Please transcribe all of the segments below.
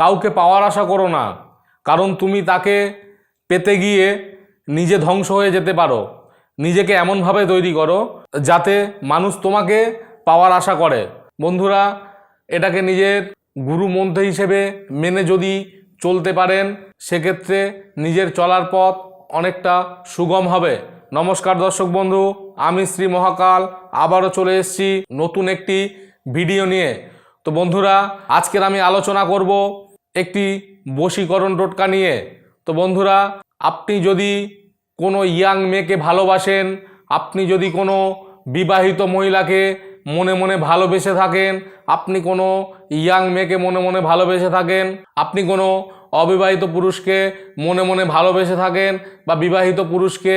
কাউকে পাওয়ার আশা করো না, কারণ তুমি তাকে পেতে গিয়ে নিজে ধ্বংস হয়ে যেতে পারো। নিজেকে এমনভাবে তৈরি করো যাতে মানুষ তোমাকে পাওয়ার আশা করে। বন্ধুরা, এটাকে নিজের গুরু মন্ত্র হিসেবে মেনে যদি চলতে পারেন, সেক্ষেত্রে নিজের চলার পথ অনেকটা সুগম হবে। নমস্কার দর্শক বন্ধু, আমি শ্রী মহাকাল, আবারও চলে এসেছি নতুন একটি ভিডিও নিয়ে। তো বন্ধুরা, আজকের আমি আলোচনা করব একটি বশীকরণ টোটকা নিয়ে। তো বন্ধুরা, আপনি যদি কোনো ইয়াং মেয়েকে ভালোবাসেন, আপনি যদি কোনো বিবাহিত মহিলাকে মনে মনে ভালোবেসে থাকেন, আপনি কোনো ইয়াং মেয়েকে মনে মনে ভালোবেসে থাকেন, আপনি কোনো অবিবাহিত পুরুষকে মনে মনে ভালোবেসে থাকেন বা বিবাহিত পুরুষকে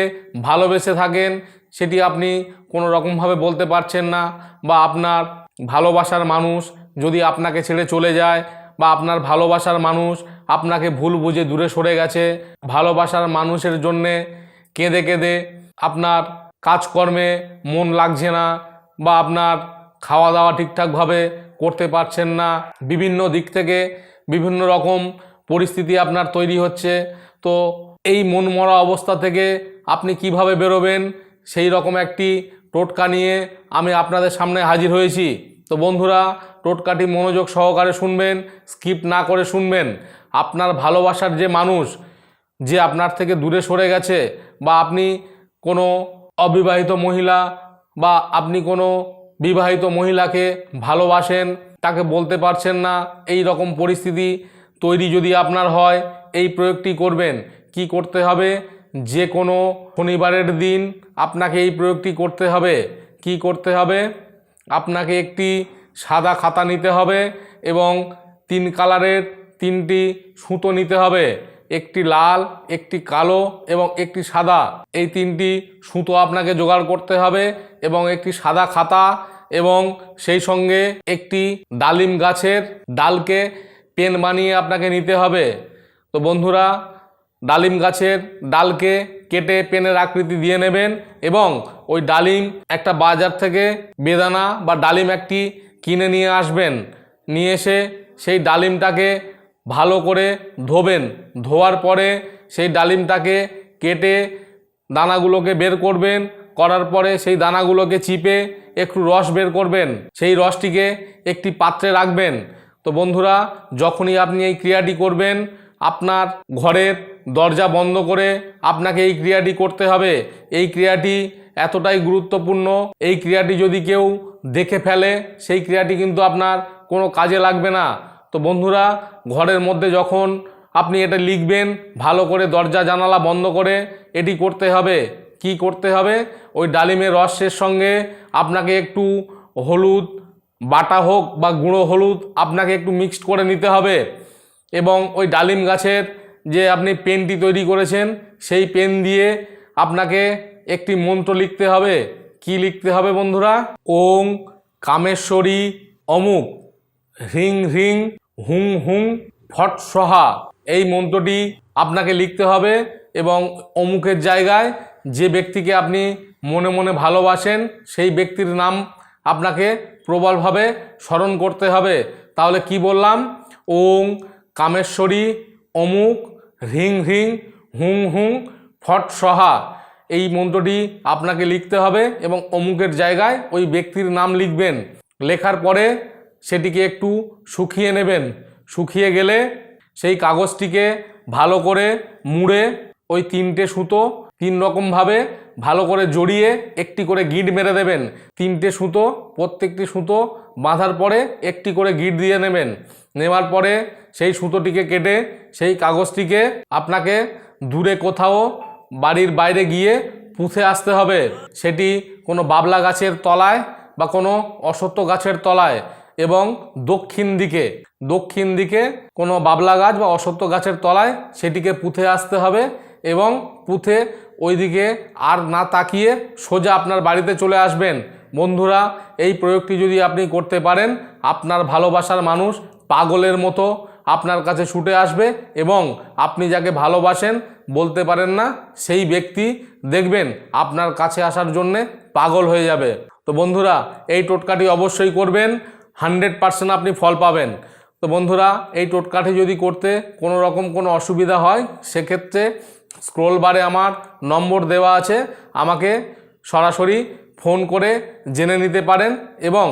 ভালোবেসে থাকেন, সেটি আপনি কোনো রকমভাবে বলতে পারছেন না বা আপনার ভালোবাসার মানুষ যদি আপনাকে ছেড়ে চলে যায় বা আপনার ভালোবাসার মানুষ আপনাকে ভুল বুঝে দূরে সরে গেছে, ভালোবাসার মানুষের জন্যে কেঁদে কেঁদে আপনার কাজকর্মে মন লাগছে না বা আপনার খাওয়া দাওয়া ঠিকঠাকভাবে করতে পারছেন না, বিভিন্ন দিক থেকে বিভিন্ন রকম পরিস্থিতি আপনার তৈরি হচ্ছে, তো এই মন মরা অবস্থা থেকে আপনি কীভাবে বেরোবেন? সেই রকম একটি টোটকা নিয়ে আমি আপনাদের সামনে হাজির হয়েছি। তো বন্ধুরা টোটকাটি মনোযোগ সহকারে শুনবেন, স্কিপ না করে শুনবেন। আপনার ভালোবাসার যে মানুষ, যে আপনার থেকে দূরে সরে গেছে, বা আপনি কোনো অবিবাহিত মহিলা, বা আপনি কোনো বিবাহিত মহিলাকে ভালোবাসেন, তাকে বলতে পারছেন না, এই রকম পরিস্থিতি তৈরি যদি আপনার হয়, এই প্রয়োগটি করবেন। কি করতে হবে? যে কোনো শনিবারের দিন আপনাকে এই প্রয়োগটি করতে হবে। কি করতে হবে? আপনাকে একটি সাদা খাতা নিতে হবে এবং তিন কালারের তিনটি সুতো নিতে হবে। একটি লাল, একটি কালো এবং একটি সাদা। এই তিনটি সুতো আপনাকে জোগাড় করতে হবে এবং একটি সাদা খাতা এবং সেই সঙ্গে একটি ডালিম গাছের ডালকে পেন বানিয়ে আপনাকে নিতে হবে। তো বন্ধুরা, ডালিম গাছের ডালকে কেটে পেনের আকৃতি দিয়ে নেবেন এবং ওই ডালিম একটা বাজার থেকে বেদানা বা ডালিম একটি কিনে নিয়ে আসবেন। নিয়ে এসে সেই ডালিমটাকে ভালো করে ধোবেন। ধোয়ার পরে সেই ডালিমটাকে কেটে দানাগুলোকে বের করবেন। করার পরে সেই দানাগুলোকে চিপে একটু রস বের করবেন। সেই রসটিকে একটি পাত্রে রাখবেন। তো বন্ধুরা, যখনই আপনি এই ক্রিয়াটি করবেন, আপনার ঘরের দরজা বন্ধ করে আপনাকে এই ক্রিয়াটি করতে হবে। এই ক্রিয়াটি এতটাই গুরুত্বপূর্ণ। এই ক্রিয়াটি যদি কেউ দেখে ফেলে, সেই ক্রিয়াটি কিন্তু আপনার কোনো কাজে লাগবে না। তো বন্ধুরা, ঘরের মধ্যে যখন আপনি এটা লিখবেন, ভালো করে দরজা জানালা বন্ধ করে এটি করতে হবে। কি করতে হবে? ওই ডালিমের রসের সঙ্গে আপনাকে একটু হলুদ বাটা হোক বা গুঁড়ো হলুদ আপনাকে একটু মিক্সড করে নিতে হবে। এবং ওই ডালিম গাছের যে আপনি পেনটি তৈরি করেছেন, সেই পেন দিয়ে আপনাকে একটি মন্ত্র লিখতে হবে। কি লিখতে হবে বন্ধুরা? ওং কামেশ্বরী অমুক। হ্রিং হ্রিং হুং হুং ফট সহা। এই মন্ত্রটি আপনাকে লিখতে হবে এবং অমুকের জায়গায় যে ব্যক্তিকে আপনি মনে মনে ভালোবাসেন, সেই ব্যক্তির নাম আপনাকে প্রবলভাবে স্মরণ করতে হবে। তাহলে কি বললাম? ওং কামেশ্বরী অমুক হ্রিং হিং হুং হুং, ফট সহা। এই মন্ত্রটি আপনাকে লিখতে হবে এবং অমুকের জায়গায় ওই ব্যক্তির নাম লিখবেন। লেখার পরে সেটিকে একটু শুকিয়ে নেবেন। শুকিয়ে গেলে সেই কাগজটিকে ভালো করে মুড়ে ওই তিনটে সুতো তিন রকমভাবে ভালো করে জড়িয়ে একটি করে গিট মেরে দেবেন। তিনটে সুতো, প্রত্যেকটি সুতো বাঁধার পরে একটি করে গিট দিয়ে নেবেন। নেওয়ার পরে সেই সুতোটিকে কেটে, সেই কাগজটিকে আপনাকে দূরে কোথাও বাড়ির বাইরে গিয়ে পুঁথে আসতে হবে। সেটি কোনো বাবলা গাছের তলায় বা কোনো অসত্য গাছের তলায় এবং দক্ষিণ দিকে দক্ষিণ দিকে কোনো বাবলা গাছ বা অসত্য গাছের তলায় সেটিকে পুঁতে আসতে হবে এবং পুঁতে ওইদিকে আর না তাকিয়ে সোজা আপনার বাড়িতে চলে আসবেন। বন্ধুরা, এই প্রয়োগটি যদি আপনি করতে পারেন, আপনার ভালোবাসার মানুষ পাগলের মতো আপনার কাছে ছুটে আসবে এবং আপনি যাকে ভালোবাসেন বলতে পারেন না, সেই ব্যক্তি দেখবেন আপনার কাছে আসার জন্যে পাগল হয়ে যাবে। তো বন্ধুরা, এই টোটকাটি অবশ্যই করবেন, হান্ড্রেড পার্সেন্ট আপনি ফল পাবেন। তো বন্ধুরা, এই টোটকাটি যদি করতে কোনো রকম কোনো অসুবিধা হয়, সেক্ষেত্রে স্ক্রোল বারে আমার নম্বর দেওয়া আছে। আমাকে সরাসরি ফোন করে জেনে নিতে পারেন এবং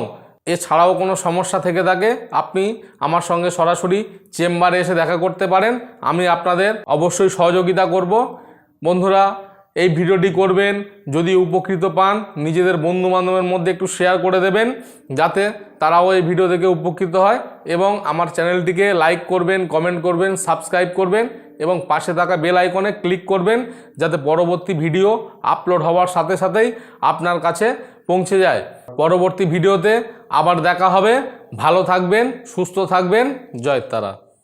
এছাড়াও কোনো সমস্যা থেকে থাকে, আপনি আমার সঙ্গে সরাসরি চেম্বারে এসে দেখা করতে পারেন। আমি আপনাদের অবশ্যই সহযোগিতা করব। বন্ধুরা, এই ভিডিওটি করবেন, যদি উপকৃত পান, নিজেদের বন্ধু বান্ধবের মধ্যে একটু শেয়ার করে দেবেন, যাতে তারাও এই ভিডিও থেকে উপকৃত হয় এবং আমার চ্যানেলটিকে লাইক করবেন, কমেন্ট করবেন, সাবস্ক্রাইব করবেন। এবং পাশে থাকা বেল আইকনে ক্লিক করবেন যাতে পরবর্তী ভিডিও আপলোড হওয়ার সাথে সাথেই আপনার কাছে পৌঁছে যায়। পরবর্তী ভিডিওতে আবার দেখা হবে। ভালো থাকবেন, সুস্থ থাকবেন। জয় তারা।